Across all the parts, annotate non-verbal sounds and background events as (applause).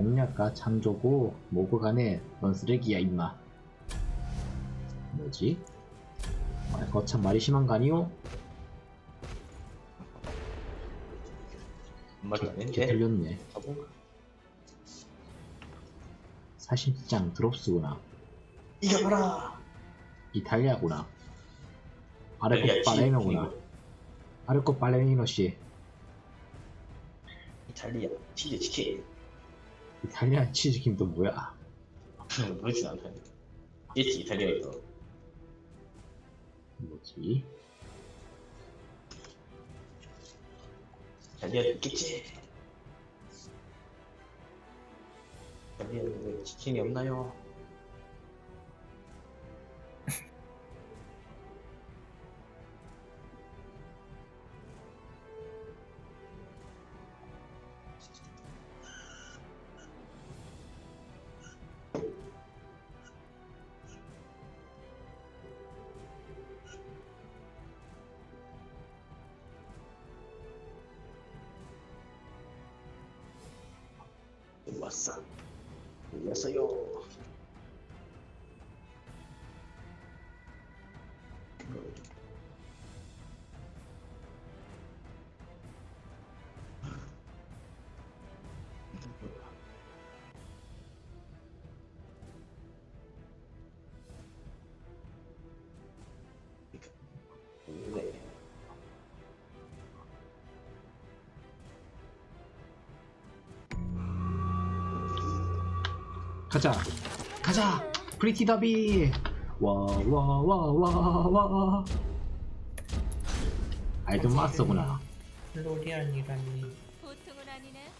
공략가 창조고 뭐고 간에 넌 쓰레기야 임마. 뭐지? 아, 거참 말이 심한 거 아니오? 말도 안 개 했는데? 틀렸네. 가본가? 사실상 드롭스구나. 이겨봐라. 이탈리아구나. 빨레미노구나. 치즈 아래코 빨레미노씨. 이탈리아 치즈 치킨 이탈리아 치즈킴 또 뭐야 모르진 않다 있지 이탈리아에서 뭐지? 이탈리아 있겠지 이탈리아는 왜 치킨이 없나요? 가자. 가자. 프리티 더비. 와와 와 와와. 알던 마스터구나. 플로리안이라니. 보통은 아니네.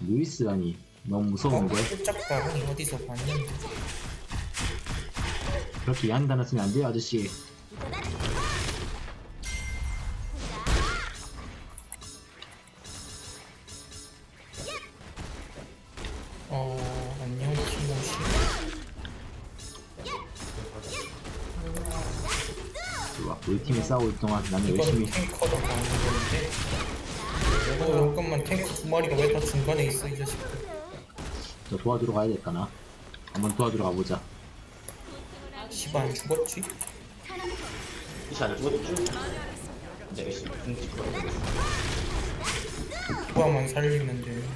루이스라니. 너무 무서운데 깜짝 다른 어디서 봤는데? 그렇게 야한 단어 쓰면 안 돼요 아저씨 팀이 싸울 동안 나는 이건 열심히 탱커도 가는 건데 어. 잠깐만 탱커 두 마리가 왜 다 중간에 있어 이 자식들. 저 도와주러 가야 될까나? 한번 도와주러 가보자. 씨발 안 죽었지? 이사 안 죽었죠? 내가 지금 궁지? 걸어 누가만 살리면 되는데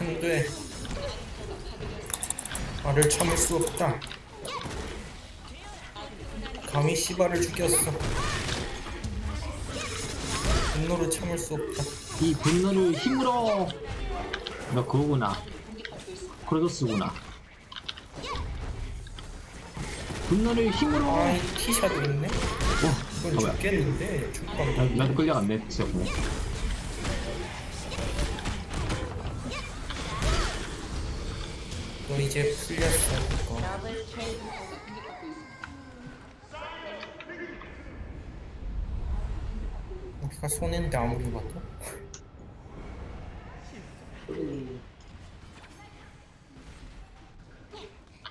안돼 말을 참을 수 없다 감히 씨발을 죽였어. 분노를 참을 수 없다. 이 분노를 힘으로 너 그거구나. 크로도스구나. 분노를 힘으로 아 이 티샤도 있네? 어 뭐야 죽겠는데? 죽방 나, 나도 끌려갔네 진짜 뭐 너 이제 풀렸어 그거 여기가 손인데 아무리 봐도?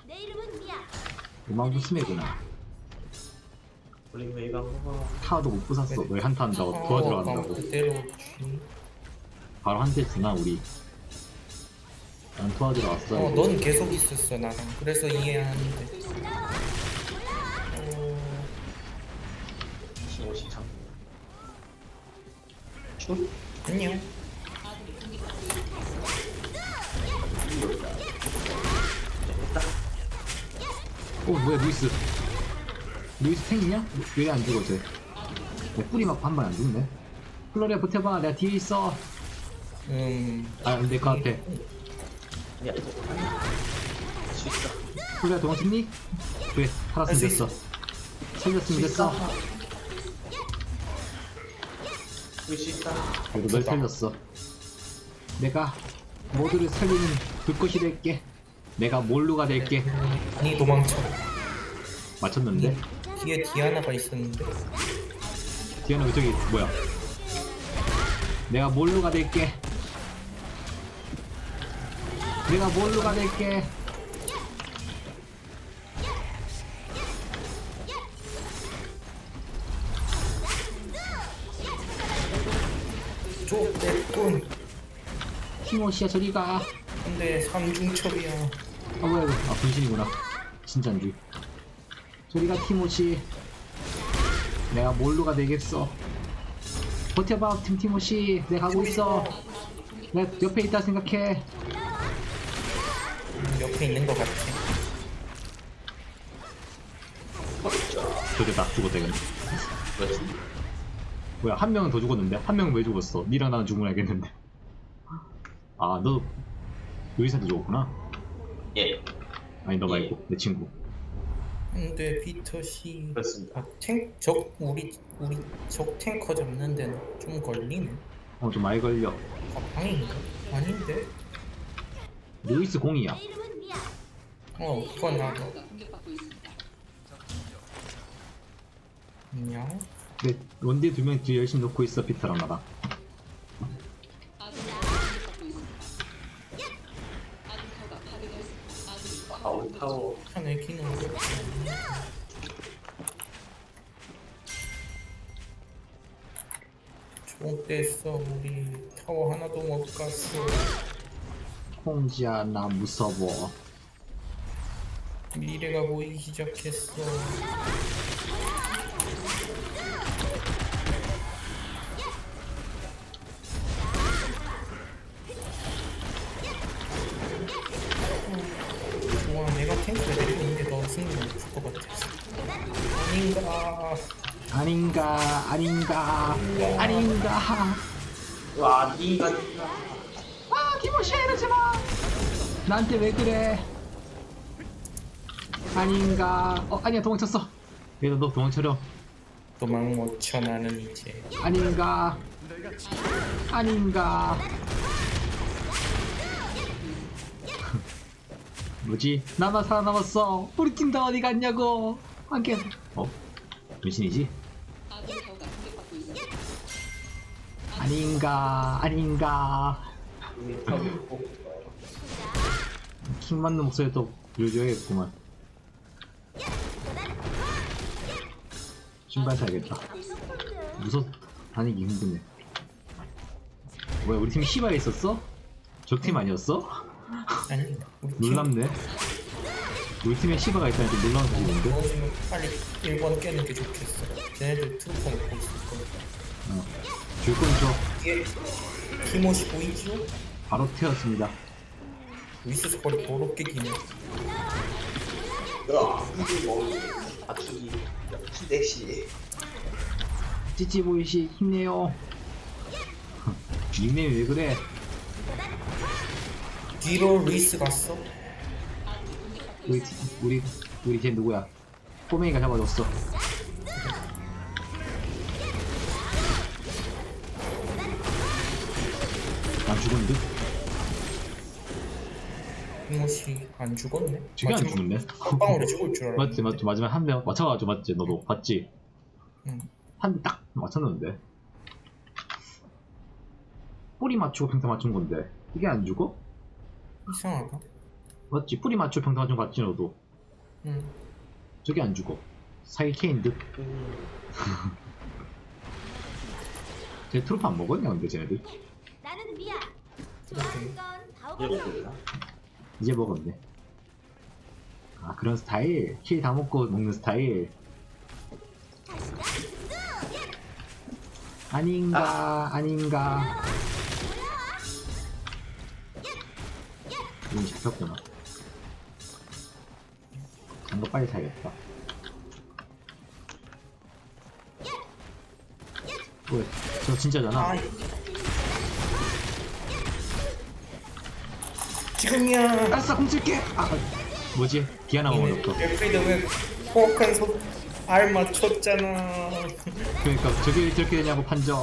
내 이름은 미야. 우리 안 먹어 타워도 못 부쉈어. 왜 한타 한다고 도와주러 어, 간다고. 그대로 쥐. 바로 한대 주나 우리. 난 도와주러 왔어. 어, 넌 계속 있었어 나랑. 그래서 이해하는데 안녕. 어 뭐야 루이스. 루이스 탱이냐? 왜 안 죽어 쟤? 뭐, 뿌리 맞고 한 번 안 죽네. 플로리아 버텨봐. 내가 뒤에 있어. 음 아 근데 그 앞에. 야. 할수 있어. 플로리아 도망쳤니? 왜? 살았으면 됐어. 살렸으면 됐어 그래도 널 살렸어. 내가 모두를 살리는 불꽃이 될게. 내가 몰루가 될게. 아니 도망쳐. 맞췄는데? 뒤에 디아나가 있었는데. 디아나 저기 뭐야? 내가 몰루가 될게? 내가 몰루가 될게 쪼내돈 티모시야 저리가. 근데 삼중첩이야. 아 뭐야 이거. 아 분신이구나. 진짜인 줄 저리가 티모시. 내가 몰루가 되겠어? 버텨봐 팀 티모시. 내가 가고 있어. 내가 옆에 있다 생각해. 음, 옆에 있는 것 같아. 저기다 죽었다 이건 그렇지. 뭐야 한 명은 더 죽었는데? 한 명은 왜 죽었어? 니랑 나는 죽으면 알겠는데. 아 너 요이사한테 죽었구나? 예, 아니 너 말고 내 친구. 근데 비터 씨 그렇습니다. 아, 탱, 적 우리 우리 적 탱커 잡는 데는 좀 걸리네. 어 좀 많이 걸려. 가방인가? 아닌데? 루이스 공이야 내 이름은 미야. 어 그건 나도. 안녕 근데 원딜 두명 뒤에 열심히 놓고 있어 피터랑 나랑 아우 타워. 하늘 기능 좋댔어 우리 타워 하나도 못 갔어 콩지야 나 무서워 미래가 보이기 시작했어 나한테 왜 그래? 아닌가? 어 아니야 도망쳤어. 얘도 너 도망쳐려 도망 못 쳐 나는 이제. 아닌가? 아닌가? (laughs) 뭐지? 나만 살아남았어. 우리 팀 다 어디 갔냐고. 함께 어? 변신이지? 아닌가? 아닌가 킹 맞는 목소리도 들려줘야겠구만. 신발 사야겠다. 무서 다니기 힘드네. 뭐야 우리 팀 시바에 있었어? 저 팀 아니었어? 아니 우리 팀 놀랍네. 우리 팀에 시바가 있다니 좀 놀라운 넣어주면 빨리 1번 깨는 게 좋겠어. 쟤네들 트루퍼 먹고 있을 거야 어. 줄건 줘 뒤에 티모시 보이죠? 바로 태웠습니다 위스 스컬이 더럽게 기네. 으아, 이게 뭐 아기 신대시. 찌찌보이씨 힘내요. 닉네임이 왜 그래? 뒤로 루이스 갔어? 우리 팀- 우리 우리 걔 누구야? 꼬맹이가 잡아줬어. 난 듯? 티모시 안 죽었네? 저게 안 마지막 죽었네? 한 방울에 죽을 줄 알았는데. 맞지 맞지. 마지막에 한대 맞춰가지고 맞지 너도. 봤지? 응. 한대딱 맞췄는데. 뿌리 맞추고 평타 맞춘 건데. 이게 안 죽어? 이상하다. 맞지? 뿌리 맞추고 평타 맞춘 거 봤지 너도? 응. 저게 안 죽어. 사이 케인 듯 쟤 트로프 안 먹었냐 근데 쟤네들? 나는 미야. 좋아하는 건 이게 바오바오. 뭐야? 이제 먹었네. 아 그런 스타일? 킬 다 먹고 먹는 스타일? 아닌가 아닌가. 이미 잡혔구나. 장거 빨리 사야겠다. 왜? 저 진짜잖아. 아 지금이야. 알았어 공칠게. 아. 뭐지? 디아나 먹어졌어 레프리드 왜 포악한 손알 맞췄잖아. 그러니까 저게 저렇게 되냐고 판정.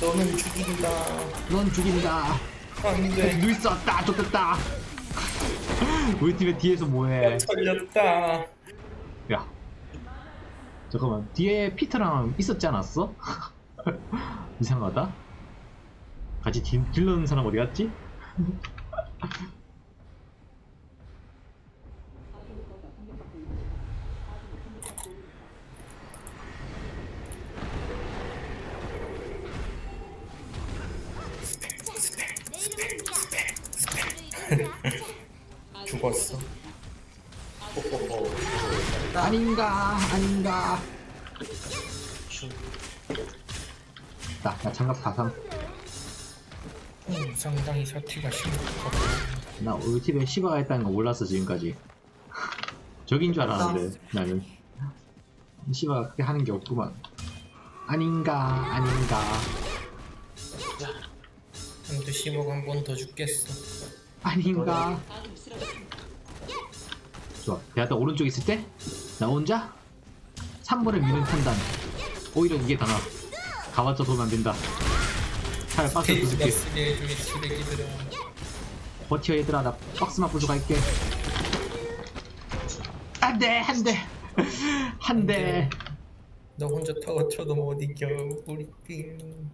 너는 죽인다. 넌 죽인다. 안돼 루이스 왔다 좋겠다. 우리 팀의 뒤에서 뭐해? 털렸다. 야. 잠깐만 뒤에 피터랑 있었지 않았어? (laughs) 이상하다. 같이 딜, 딜러는 사람 어디 갔지? 죽었어. 아닌가, 아닌가. 나, 나 장갑 사상. 음, 상당히 사티가 심각하다. 나 울팁에 시바가 있다는 거 몰랐어 지금까지. (laughs) 적인 줄 알았는데 나는. 시바가 그렇게 하는 게 없구만. 아닌가 아닌가. 한두 10억 한 번 더 죽겠어. 아닌가. 좋아. 내가 또 오른쪽 있을 때? 나 혼자? 3번을 미는 판단. 오히려 이게 더 나아. 가봤자 도면 안 된다 쓰게 해주기 쓰레기들아. 버텨 얘들아 나 박스만 부수 갈게 안돼 한대 한대 너 혼자 타워 쳐도 못 이겨. 우리 팀.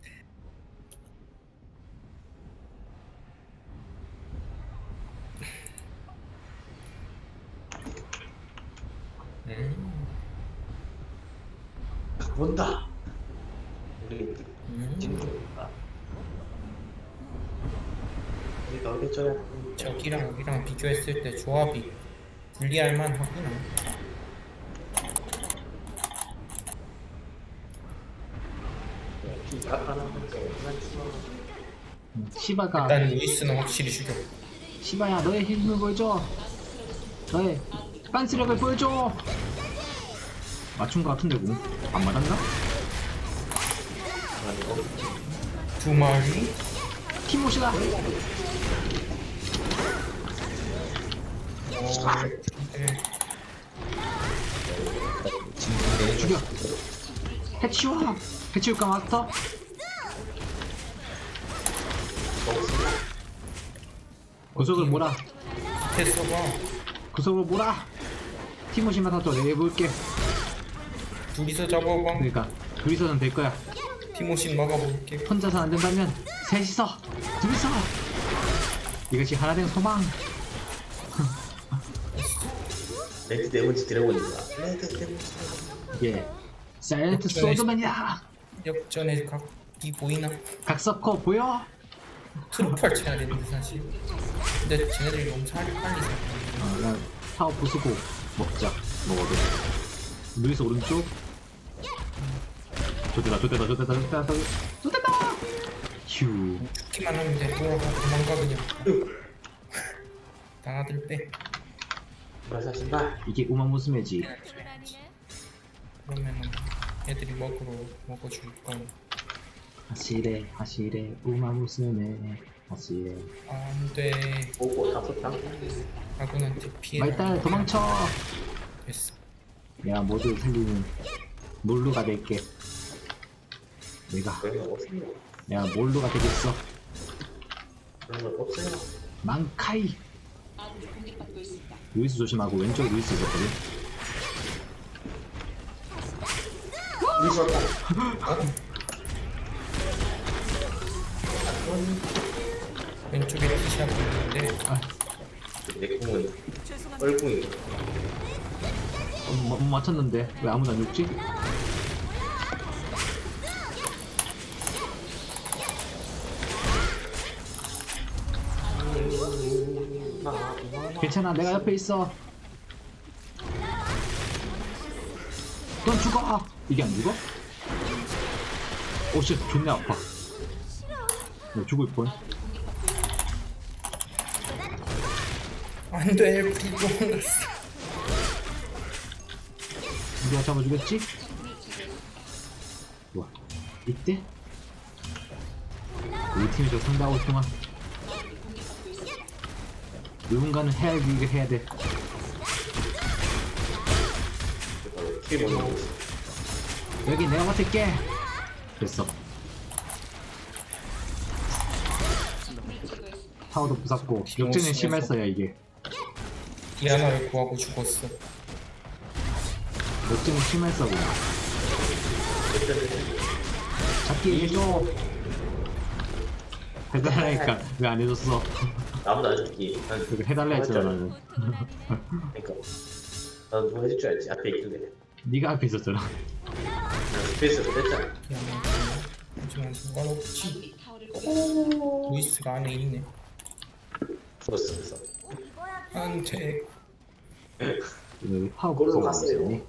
음, 본다. 우리 음. 친구가. 우 리가 어겠죠야. 저기랑 여기랑 비교했을 때 조합이 불리할 만하구나. 시바가 일단 루이스는 확실히 죽여. 시바야 너의 힘을 보여줘 너의 빤스력을 보여줘 맞춘 거 같은데 뭐안 맞았나? 두 마리. 티모시다. 죽여. 해치워. 해치울까 마스터? 구석을 몰아. 테스가 구석을 몰아. 티모시만 사줘 내가 해볼게. 둘이서 잡아봐. 그러니까 둘이서는 될 거야. 티모신 막아볼게. 혼자서 안 된다면 셋이서 둘이서 이것이 하나 된 소망 레드. 레드 데몬지. 예 사이렌트 소드맨이다 역전의 각이 보이나? 각서커 보여? 트루퍼를 쳐야 되는데 사실. 근데 쟤네들이 너무 살이 빨리 사. 어, 그냥 타워 부수고 먹자 먹어도 루이스 오른쪽 좋대다 좋대다 좋대다 좋대다 좋대다 휴 키만 하면 돼. 돌아가 도망가 그냥. 나가들 빼. 뭐야 신발. 이게 우마무스메지 그러면은 애들이 먹으러 먹어줄 거. 하시레 하시레 우마무스메 하시레 안돼. 보고 다섯 장. 아군한테 피해. 말달 도망쳐 됐어. 내가 모두 살리는 몰루가 될게 내가. 내가 몰루가 되겠어? 그런. 망카이. 루이스 조심하고 왼쪽에 루이스 있었거든. 왼쪽에 티샷 있는데. 아, 내 꿈은. 어, 못 맞췄는데? 왜 아무도 안 죽지? 괜찮아 내가 옆에 있어 넌 죽어 이게 안 죽어? 오씨 존내 아파 나 죽을 뻔 안돼 도망갔어. 누가 잡아주겠지? 와 이때? 우리 팀이 저 상대하고 있구만 누군가는 해야 할 일을 해야 돼. 여기 내가 맡을게. 됐어. 타워도 부쉈고 역전은 심했어야 이게. 디아나를 구하고 죽었어. 역전은 심했어 그냥. 잡기 해줘 해달라니까 왜 안 해줬어 안 죽기. 난 그거 해달라 했잖아 나는 그러니까. 나도 누가 해줄 줄 알지. 앞에 있길래. 네가 앞에 있었잖아 난 스페이스로 뺐잖아. 디아나 하지만 상관없지. 루이스가 안에 있네. 죽었어 그래서. 안돼 골로 복사가 갔어요. 없었니?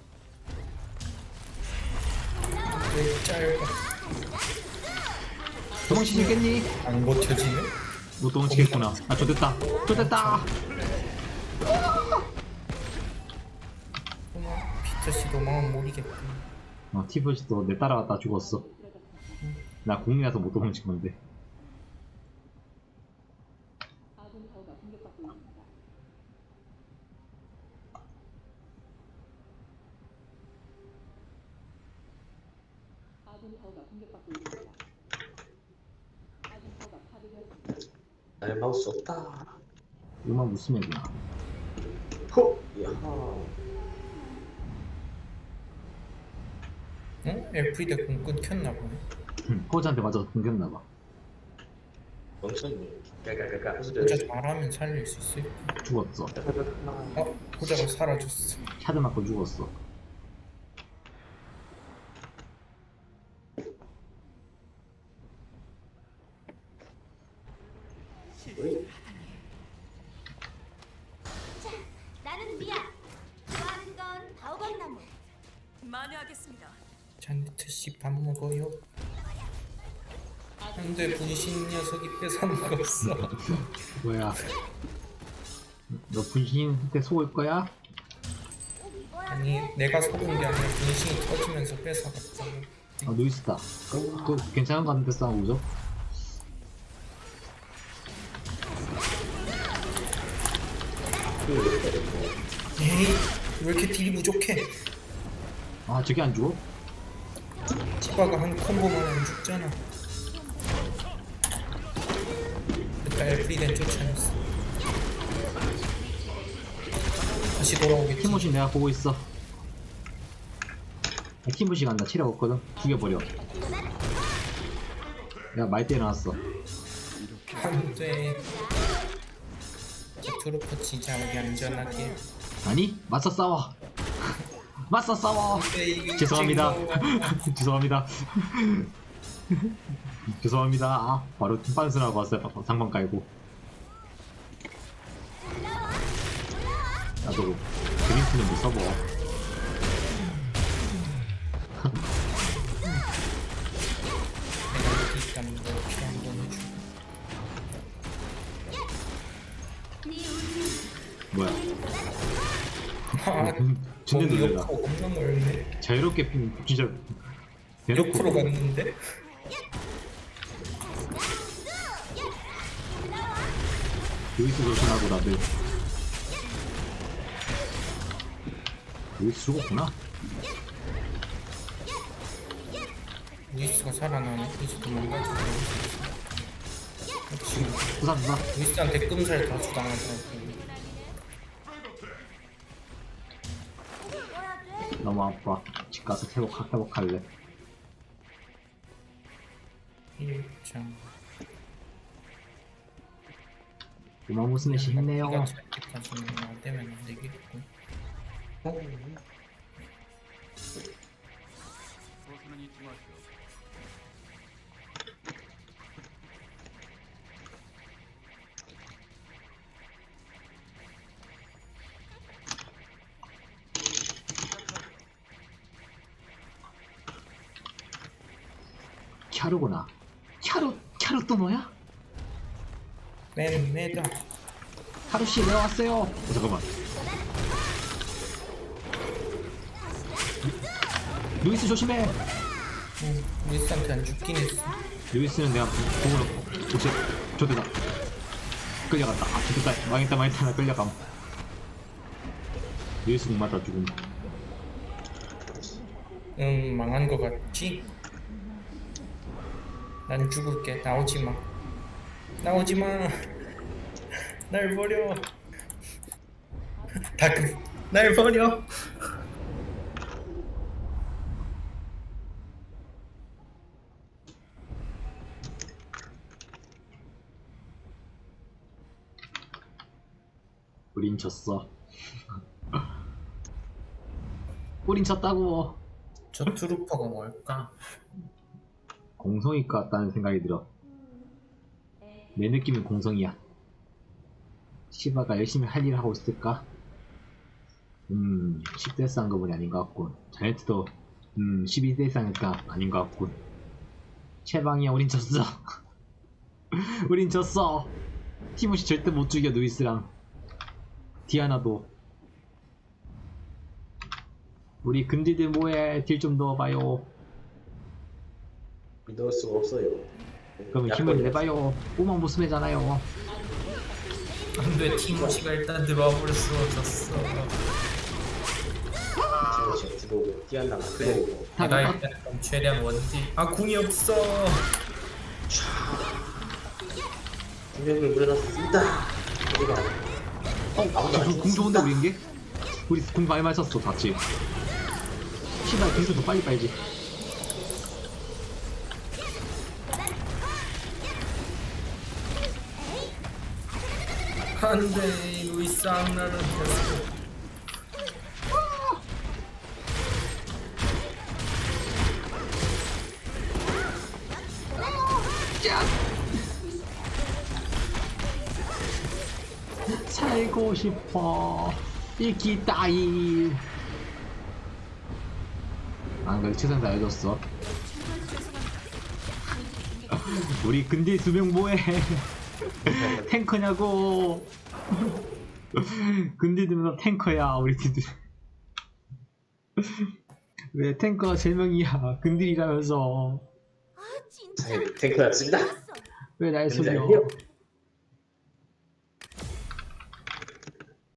왜 짧아 도망치겠니? 안 버텨지네? 못 도망치겠구나. 아, 좋됐다. 좋됐다. 어머 피터씨도 마음 모르겠군 어, 티버시도 내 따라갔다 죽었어. 나 공이라서 못 도망친 건데. 나 를 막을 수 없다. 이만 무스매구나. 호! 야하. 어? 엘프리데 공 끊겼나 보네 호자한테 맞아서 끊겼나 봐. 멍청이. 깔깔깔깔 호자 소리. 잘하면 살릴 수 있을 죽었어. 어? 호자가 사라졌어 샤드 맞고 죽었어. 나는 미야. 좋아하는 건 바오밤나무. 만회하겠습니다. 잔디트 씨 밥 먹어요 근데 분신 녀석이 뺏어 먹었어 뭐야. 너 분신한테 속을 거야? 아니 내가 속은 게 아니라 분신이 터지면서 뺏어갔다고 아, 루이스다. 그, 그 괜찮은 거 같은데 싸우죠? 에이 왜 이렇게 딜이 부족해 아, 저게 안 죽어? 치바가 한 콤보만 안 죽잖아 일단 엘프리덴 쫓아냈어 다시 돌아오겠지 티모시 내가 보고 있어. 아, 티모시 간다. 체력 없거든. 죽여버려. 내가 말 때려놨어. 안돼 트루퍼 치자 우리 안전하게 아니? 맞서 싸워. 맞서 싸워. 죄송합니다. (laughs) 죄송합니다. (laughs) 죄송합니다. 아, 바로 빤스라고 왔어요. 상방 깔고. 나도 그린스 좀 써봐. 뭐야? 아 진짜 거기 놀래라. 옆으로 엄청 넓네. 자유롭게 핀 진짜 대놓고. 옆으로 갔는데? 루이스 조심하고 다들. 루이스 죽었구나. 루이스가 살아나네. 이제 도망가지 지금 부산 부산. 루이스한테 끔살 다 주당하더라 너무 아파. 집 가서 회복 회복할래. 1장 고마워 무스네시 힘내요. 안 되면 안 되겠고 캬루구나. 캬루 캬루 또 뭐야? 맨 매다 하루 씨 내가 왔어요. 어, 잠깐만. 루이스 조심해. 응, 루이스한테 안 죽긴 했어. 루이스는 내가 공으로 혹시 좋대다 끌려갔다. 아 좋겠다. 망했다 망했다. 나 끌려감. 루이스 공 맞다 죽음. 응 망한 거 같지? 난 죽을게. 나오지마. 나오지마. 날 버려. 다크 날 버려. 우린 졌어. 우린 졌다고. 저 트루퍼가 뭘까? 공성일 것 같다는 생각이 들어 내 느낌은 공성이야 시바가 열심히 할 일을 하고 있을까? 음, 10대 쌍거물이 아닌 것 같군. 자네트도, 음, 12대 쌍일까? 아닌 것 같군. 최방이야, 우린 졌어. (laughs) 우린 졌어. 티모시 절대 못 죽여, 누이스랑. 디아나도. 우리 근디들 뭐해? 딜 좀 넣어봐요. 넣을 수가 없어요. 그럼 힘을 내봐요. 꼬막 모습이잖아요. 안돼 티모시가 일단 들어와 버렸어 졌어 들어오고 디안나가 들어오고 다 내가 나- 일단 그럼 최대한 원딜 아 궁이 없어 분명히 물어놨습니다. 우리가 어, 저, 저, 궁 좋은데 우린 게? 우리 궁 많이 썼어, 봤지? 시발 더 빨리 빨지. 안돼 악나는 됐어 살고 싶어. 이기 따이. 안 그래, 최선 다해줬어. 우리 근디 두 명 뭐해? (laughs) 탱커냐고. (laughs) 근디들은 탱커야, 우리 팀들. (laughs) 왜 탱커 세 명이야? 근딜이라면서. 아 진짜. 탱크였습니다. 좋았어. 왜날 속여? 근데